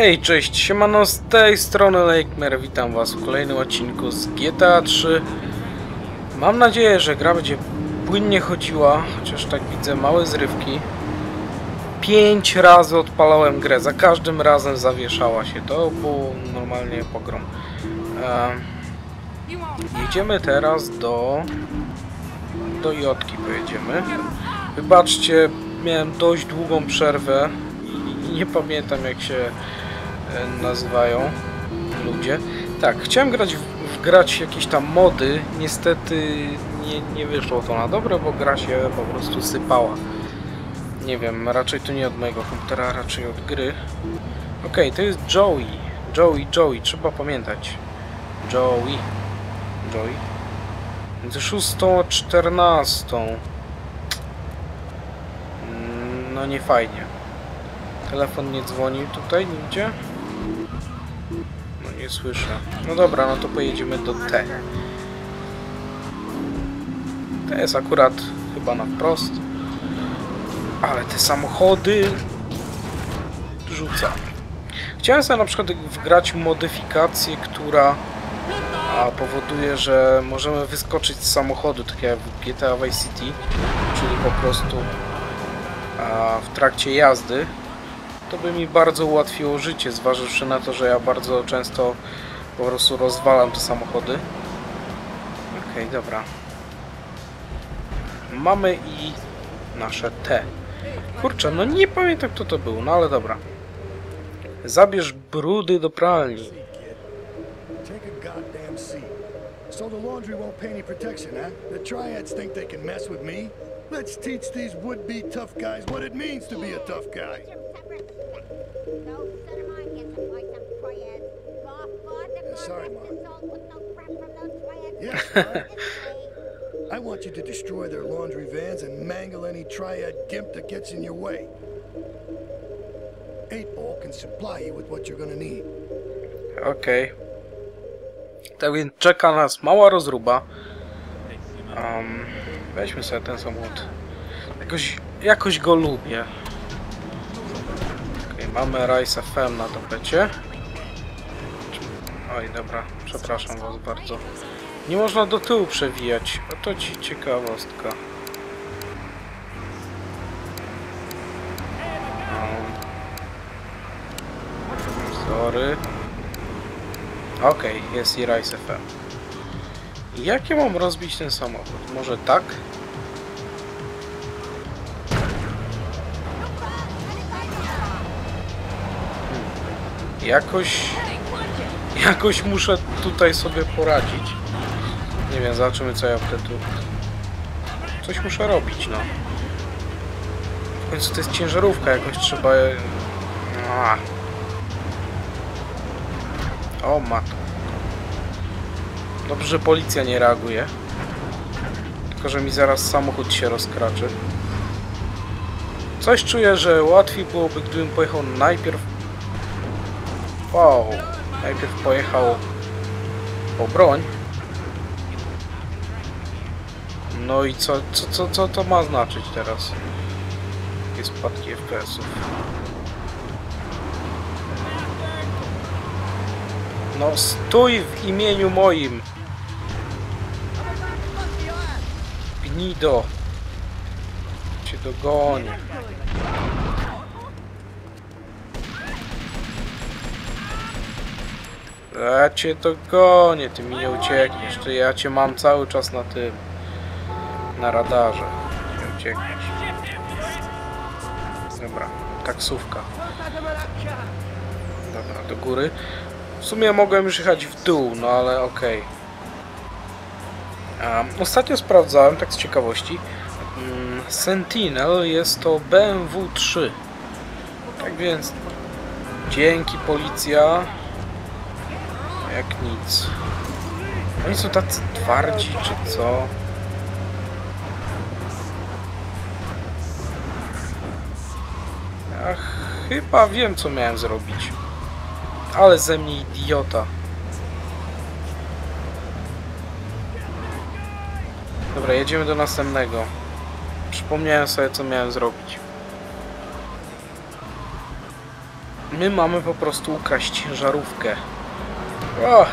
Hej, cześć, siemano z tej strony Lakemare, witam was w kolejnym odcinku z GTA 3 Mam nadzieję, że gra będzie płynnie chodziła, chociaż tak widzę małe zrywki. Pięć razy odpalałem grę, za każdym razem zawieszała się, to był normalnie pogrom. E, Jedziemy teraz do... do Jotki pojedziemy. Wybaczcie, miałem dość długą przerwę i nie pamiętam jak się nazywają ludzie. Tak, chciałem grać wgrać jakieś tam mody, niestety nie, nie wyszło to na dobre, bo gra się po prostu sypała. Nie wiem, raczej to nie od mojego komputera, raczej od gry. Okej, to jest Joey. Joey, Joey, trzeba pamiętać. Joey. Joey. Między 6 a 14. Mm, No nie fajnie. Telefon nie dzwoni tutaj nigdzie? Nie słyszę. No dobra, no to pojedziemy do T. To jest akurat chyba na wprost. Ale te samochody rzuca. Chciałem sobie na przykład wgrać modyfikację, która powoduje, że możemy wyskoczyć z samochodu, tak jak w GTA Vice City, czyli po prostu w trakcie jazdy to by mi bardzo ułatwiło życie, zważywszy na to, że ja bardzo często po prostu rozwalam te samochody. Okej, dobra. Mamy i nasze T. Kurczę, no nie pamiętam kto to był, no ale dobra. Zabierz brudy do pralni. So the laundry won't pay any protection, huh? The triads think they can mess with me? Let's teach these would-be tough guys what it means to be a tough guy. Sorry, Mom. Yes, I want you to destroy their laundry vans and mangle any triad gimp that gets in your way. Eight Ball can supply you with what you're gonna need. Okej. Tak więc czeka nas mała rozruba. Um, weźmy sobie ten samochód. Jakoś, jakoś go lubię. Mamy Rise FM na tapecie. Oj, dobra, przepraszam was bardzo. Nie można do tyłu przewijać. A to ci ciekawostka. Um, sorry. Okej, jest i Rise FM. Jak ja mam rozbić ten samochód? Może tak? Jakoś... Jakoś muszę tutaj sobie poradzić. Nie wiem, zobaczymy co ja wtedy... Coś muszę robić, no. W końcu to jest ciężarówka, jakoś trzeba... A. O matko. Dobrze, że policja nie reaguje. Tylko, że mi zaraz samochód się rozkraczy. Coś czuję, że łatwiej byłoby, gdybym pojechał najpierw... Wow. Najpierw pojechał po broń. No i co, co, co, co to ma znaczyć teraz? Jakie spadki FPS-ów. No stój w imieniu moim! Gnido! Cię dogonię. Ja cię dogonię, ty mi nie uciekniesz. Ty, ja cię mam cały czas na tym. Na radarze. Nie uciekniesz. Dobra, taksówka. Dobra, do góry. W sumie mogłem już jechać w dół, no ale okej. Um, ostatnio sprawdzałem, tak z ciekawości. Um, Sentinel jest to BMW 3. Tak więc dzięki policja jak nic. Oni są tacy twardzi, czy co? Ja chyba wiem, co miałem zrobić. Ale ze mnie idiota. Dobra, jedziemy do następnego. Przypomniałem sobie, co miałem zrobić. My mamy po prostu ukraść ciężarówkę. O!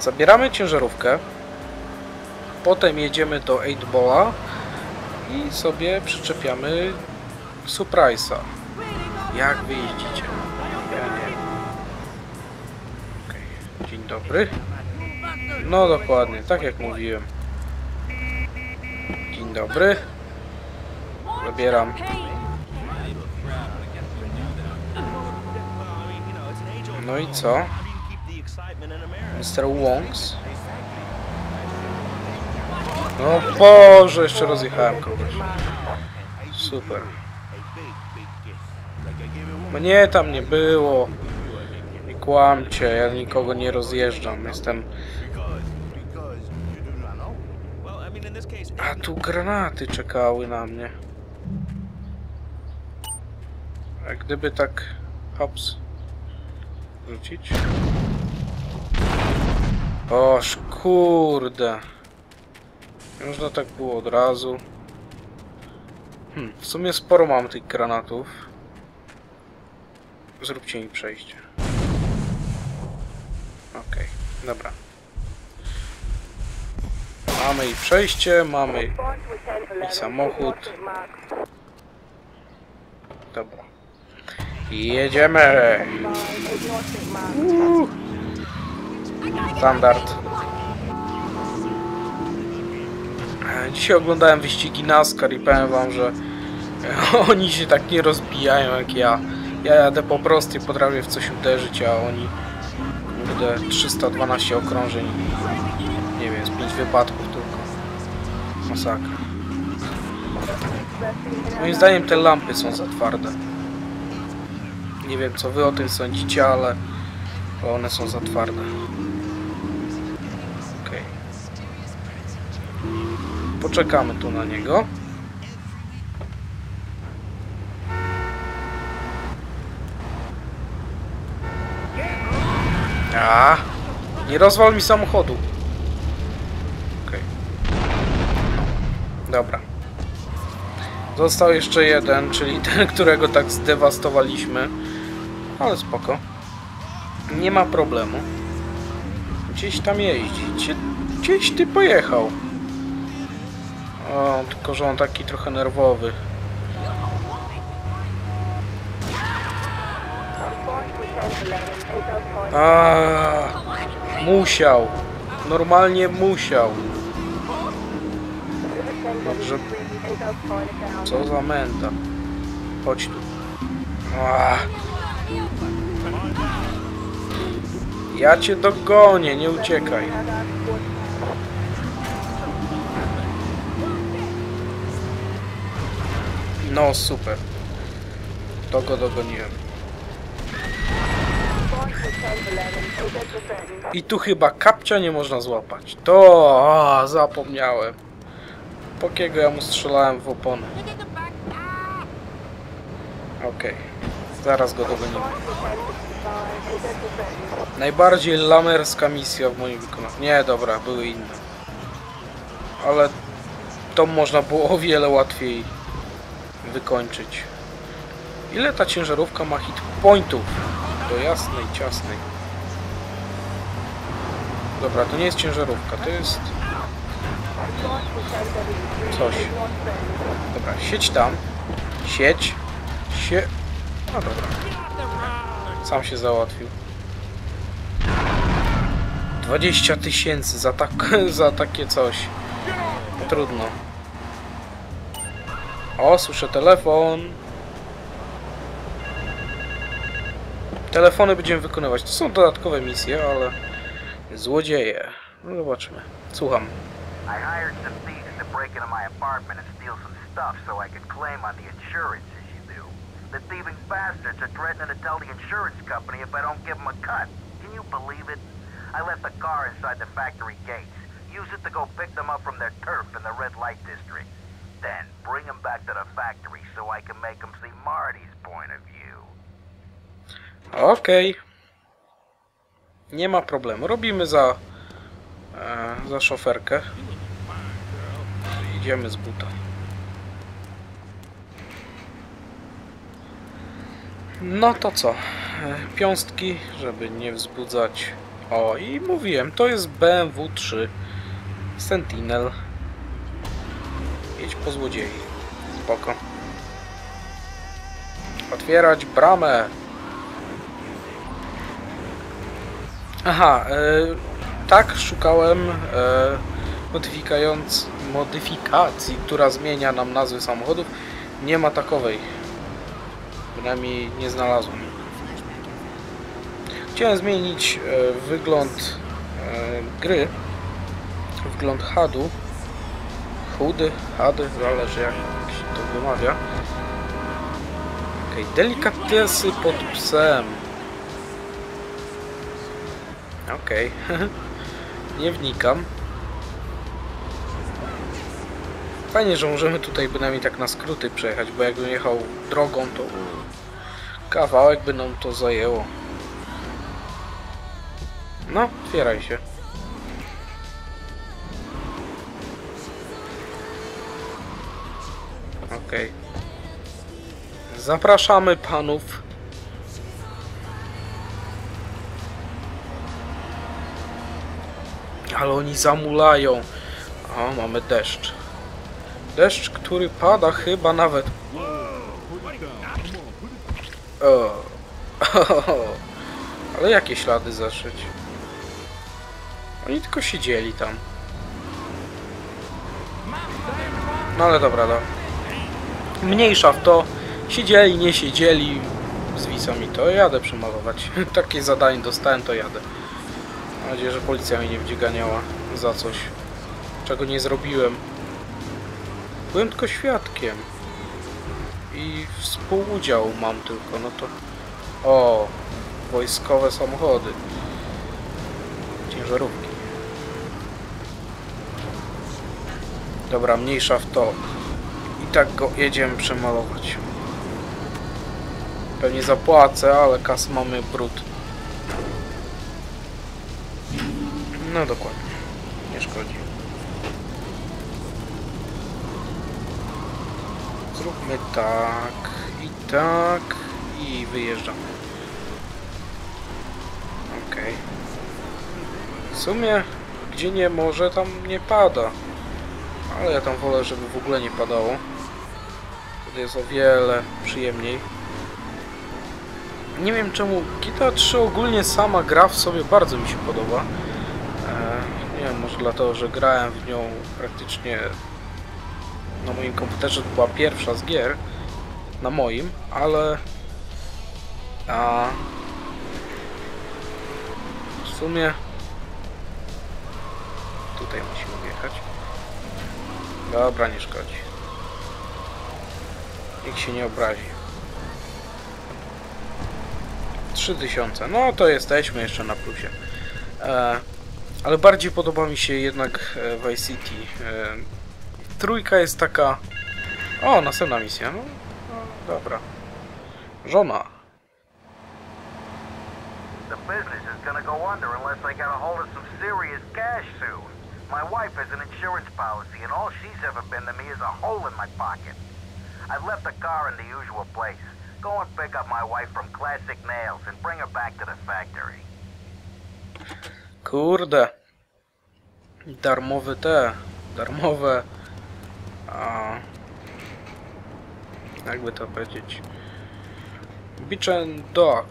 Zabieramy ciężarówkę. Potem jedziemy do 8-Balla i sobie przyczepiamy Surprise'a. Jak wy jeździcie? Ja nie. Okej, Dzień dobry. No dokładnie, tak jak mówiłem. Dzień dobry. Zabieram. No i co? Mr. Wongs. No Boże, jeszcze rozjechałem kogoś. Super. Mnie tam nie było. Nie kłamcie, ja nikogo nie rozjeżdżam. Jestem... A tu granaty czekały na mnie. A gdyby tak... Hops. Rzucić? Oż kurde. Można tak było od razu. Hmm, w sumie sporo mam tych granatów. Zróbcie mi przejście. Okej, dobra. Mamy i przejście, mamy i samochód. Dobra. Jedziemy! Standard. Dzisiaj oglądałem wyścigi NASCAR i powiem wam, że oni się tak nie rozbijają jak ja. Ja jadę po prostej, potrafię w coś uderzyć, a oni kurde 312 okrążeń. Nie wiem, z 5 wypadków tylko. Masakra. Moim zdaniem te lampy są za twarde. Nie wiem co wy o tym sądzicie, ale one są za twarde. Okej. Poczekamy tu na niego. A, nie rozwal mi samochodu. Okej. Dobra. Został jeszcze jeden, czyli ten, którego tak zdewastowaliśmy. Ale spoko. Nie ma problemu. Gdzieś tam jeździ. Gdzie, gdzieś ty pojechał. O, tylko że on taki trochę nerwowy. A, musiał. Normalnie musiał. Dobrze. Co za menda. Chodź tu. A. Ja cię dogonię, nie uciekaj. No super. To go dogoniłem. I tu chyba kapcia nie można złapać. To zapomniałem. Pokiego ja mu strzelałem w opony. Okej. Zaraz go dogonimy. Najbardziej lamerska misja w moim wykonaniu. Nie, dobra, były inne. Ale to można było o wiele łatwiej wykończyć. Ile ta ciężarówka ma hit pointów? Do jasnej, ciasnej. Dobra, to nie jest ciężarówka, to jest coś. Dobra, siedź tam. Siedź. Sie... No dobra. Sam się załatwił. 20 tysięcy za, tak, za takie coś. Trudno. O, słyszę telefon. Telefony będziemy wykonywać. To są dodatkowe misje, ale... Złodzieje. No zobaczmy. Słucham. I hired some thieves to break into my apartment and steal some stuff so I could claim on the insurance. The thieving bastards are threatening to tell the insurance company if I don't give them a cut. Can you believe it? I left the car inside the factory gates. Use it to go pick them up from their turf in the red light district. Then bring them back to the factory so I can make them see Marty's point of view. Okej. Nie ma problemu. Robimy za... E, za szoferkę. Idziemy z buta. No to co? E, Piąstki, żeby nie wzbudzać. O, i mówiłem, to jest BMW 3 Sentinel. Jedź po złodziei. Spoko. Otwierać bramę. Aha, e, tak, szukałem modyfikając, modyfikacji, która zmienia nam nazwy samochodów. Nie ma takowej. Bynajmniej nie znalazłem. Chciałem zmienić e, wygląd e, gry, wygląd HUD-u. Chudy, HUD, zależy jak się to wymawia. Okej, delikatesy pod psem. Okej, nie wnikam. Fajnie, że możemy tutaj bynajmniej tak na skróty przejechać, bo jakbym jechał drogą, to kawałek by nam to zajęło. No, otwieraj się. Okej. Zapraszamy panów. Ale oni zamulają. O, mamy deszcz. Deszcz, który pada chyba nawet. O. Ale jakie ślady zaszyć? Oni tylko siedzieli tam. No ale dobra, no. Mniejsza w to. Siedzieli, nie siedzieli. Zwisa mi to. Jadę przemalować. Takie zadanie dostałem, to jadę. Mam nadzieję, że policja mnie nie będzie ganiała za coś, czego nie zrobiłem. Byłem tylko świadkiem. I współudział mam tylko, no to... O, wojskowe samochody. Ciężarówki. Dobra, mniejsza w to. I tak go jedziemy przemalować. Pewnie zapłacę, ale kas mamy brud. No dokładnie. Nie szkodzi. Zróbmy tak i tak i wyjeżdżamy. Okej. W sumie, gdzie nie może, tam nie pada. Ale ja tam wolę, żeby w ogóle nie padało. Wtedy jest o wiele przyjemniej. Nie wiem czemu GTA 3 ogólnie sama gra w sobie bardzo mi się podoba. E, nie wiem, może dlatego, że grałem w nią praktycznie na moim komputerze, to była pierwsza z gier na moim, ale a w sumie tutaj musimy wjechać. Dobra, nie szkodzi. Nikt się nie obrazi. 3000. No to jesteśmy jeszcze na plusie. E, ale bardziej podoba mi się jednak e, Vice City. E, trójka jest taka... O, następna misja. No, no dobra. Żona. The business is gonna go under unless I get a hold of some serious cash soon. My wife has an insurance policy, and all she's ever been to me is a hole in my pocket. I've left the car in the usual place. Go and pick up my wife from Classic Nails and bring her back to the factory. Kurde. Darmowe te. Darmowe. Jakby to powiedzieć. Beach and Dog.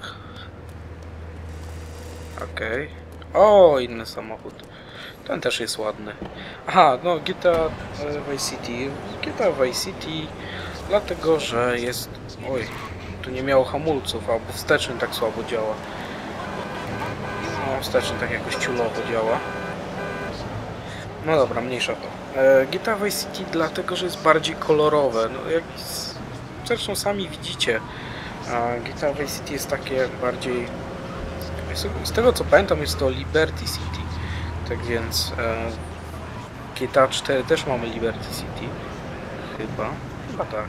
Okej. O, inny samochód. Ten też jest ładny. Aha, no GTA e, Vice City. GTA Vice City dlatego, że jest... Oj, tu nie miało hamulców, albo wsteczny tak słabo działa. No, wsteczny tak jakoś ciulowo działa. No dobra, mniejsza to. E, GTA Vice City dlatego, że jest bardziej kolorowe. No, jak zresztą sami widzicie, a GTA Vice City jest takie bardziej... Z tego co pamiętam jest to Liberty City. Tak więc e, GTA 4 też mamy Liberty City. Chyba. Chyba tak.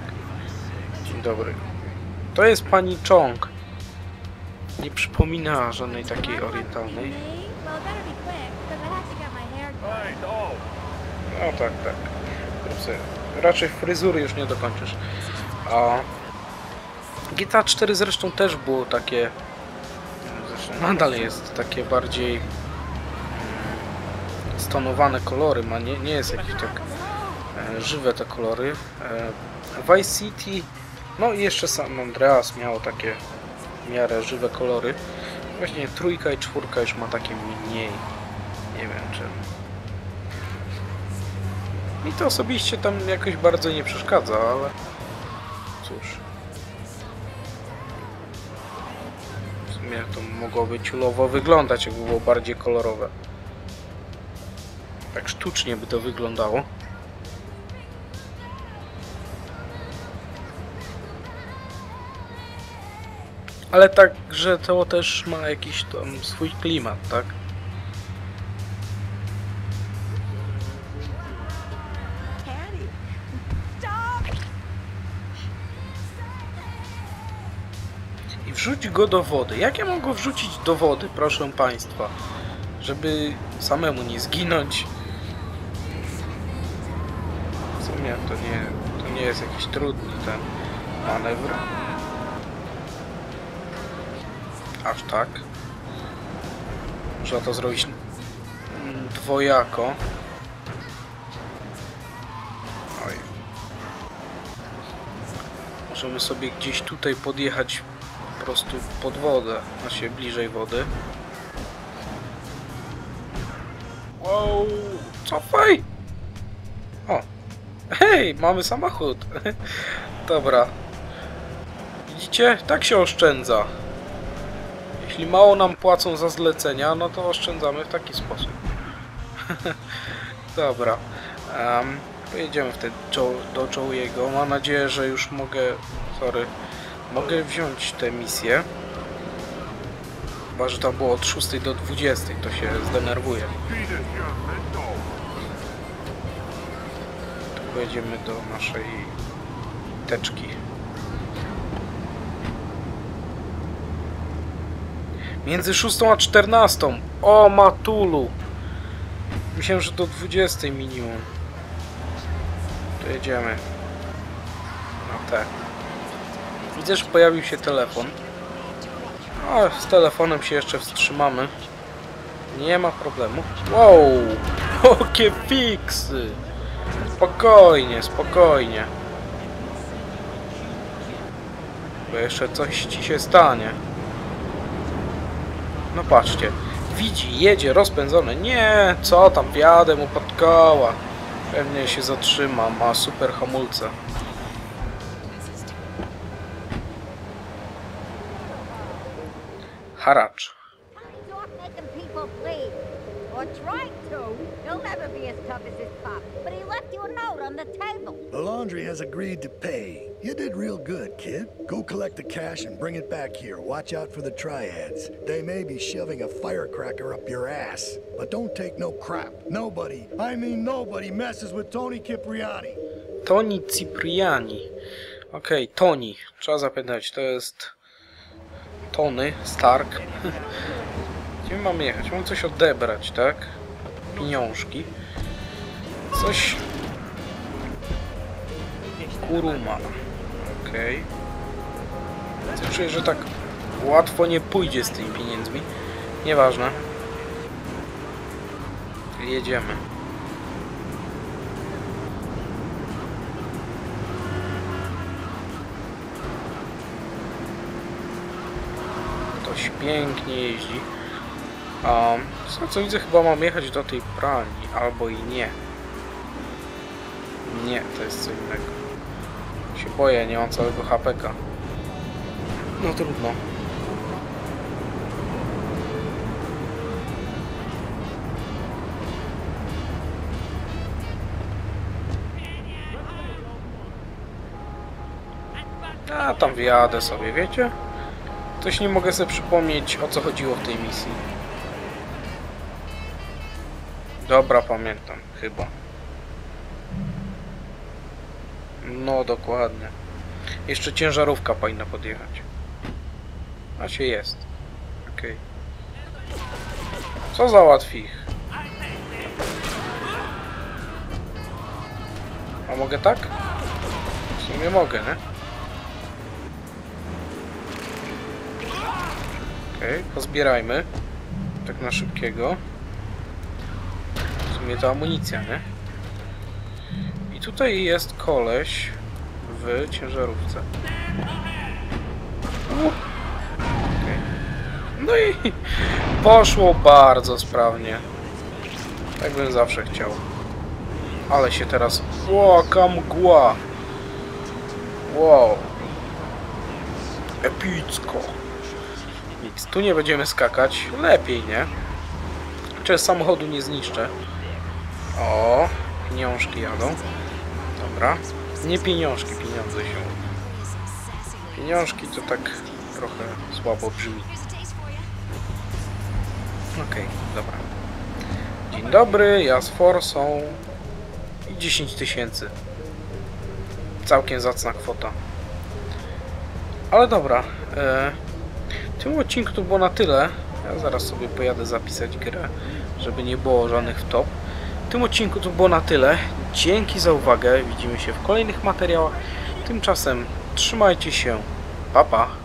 Dzień dobry. To jest pani Chong. Nie przypomina żadnej takiej orientalnej. Well, No tak, tak. Raczej fryzury już nie dokończysz. A GTA 4 zresztą też było takie, zresztą nadal jest takie bardziej mm, stonowane kolory, ma nie, nie jest jakieś tak e, żywe te kolory. E, Vice City, no i jeszcze San Andreas miało takie w miarę żywe kolory. Właśnie trójka i czwórka już ma takie mniej. Nie wiem czemu. Mi to osobiście tam jakoś bardzo nie przeszkadza, ale cóż. W sumie to mogłoby ciulowo wyglądać, jakby było bardziej kolorowe. Tak sztucznie by to wyglądało. Ale tak, że to też ma jakiś tam swój klimat, tak? Wrzuć go do wody. Jak ja mam go wrzucić do wody, proszę Państwa? Żeby samemu nie zginąć. W sumie to nie, to nie jest jakiś trudny ten manewr. Aż tak. Można to zrobić dwojako. Oj. Możemy sobie gdzieś tutaj podjechać po prostu pod wodę, znaczy bliżej wody. Wow, cofaj! O, hej, mamy samochód. Dobra. Widzicie? Tak się oszczędza. Jeśli mało nam płacą za zlecenia, no to oszczędzamy w taki sposób. Dobra. Um, pojedziemy wtedy do Joey'ego. Mam nadzieję, że już mogę... Sorry. Mogę wziąć tę misję. Chyba, że to było od 6 do 20, to się zdenerwuję. Tu pojedziemy do naszej teczki. Między 6 a 14. O matulu. Myślałem, że do 20 minimum. To jedziemy. No tak. Widzę, że pojawił się telefon. A z telefonem się jeszcze wstrzymamy. Nie ma problemu. Wow! Jakie fiksy! Spokojnie, spokojnie. Bo jeszcze coś ci się stanie. No patrzcie. Widzi, jedzie rozpędzony. Nie, co tam, wjadę mu pod koła. Pewnie się zatrzyma, ma super hamulce. Haracz. He's off making people bleed. Or trying to. He'll never be as tough as his pop. But he left you a note on the table. The laundry has agreed to pay. You did real good, kid. Go collect the cash and bring it back here. Watch out for the triads. They may be shoving a firecracker up your ass. But don't take no crap. Nobody, I mean nobody, messes with Tony Cipriani. Tony Cipriani. Okej, Tony. Trzeba zapytać, to jest Tony Stark. Gdzie my mamy jechać? Mamy coś odebrać, tak? Pieniążki. Coś... Kuruma. Okej. Okay. Czuję, że tak łatwo nie pójdzie z tymi pieniędzmi. Nieważne. Jedziemy. Pięknie jeździ. Um, z tego co widzę, chyba mam jechać do tej pralni, albo i nie. Nie, to jest co innego. Się boję, nie mam całego HPK. No trudno. A tam wyjadę sobie, wiecie? Coś nie mogę sobie przypomnieć o co chodziło w tej misji. Dobra, pamiętam, chyba. No, dokładnie. Jeszcze ciężarówka powinna podjechać. A się jest. Okej. Co załatwi ich? A mogę tak? W sumie mogę, nie? Okej, pozbierajmy. Tak na szybkiego. W sumie to amunicja, nie? I tutaj jest koleś w ciężarówce. Okej. No i poszło bardzo sprawnie. Tak bym zawsze chciał. Ale się teraz... Łaka mgła! Wow! Epicko! Tu nie będziemy skakać. Lepiej, nie? Czy samochodu nie zniszczę. O, pieniążki jadą. Dobra. Nie pieniążki, pieniądze się. Pieniążki to tak trochę słabo brzmi. Okej, dobra. Dzień dobry, ja z Forsą. I 10 tysięcy. Całkiem zacna kwota. Ale dobra. E, w tym odcinku to było na tyle. Ja zaraz sobie pojadę zapisać grę, żeby nie było żadnych wtop. W tym odcinku to było na tyle. Dzięki za uwagę. Widzimy się w kolejnych materiałach. Tymczasem trzymajcie się. Pa pa.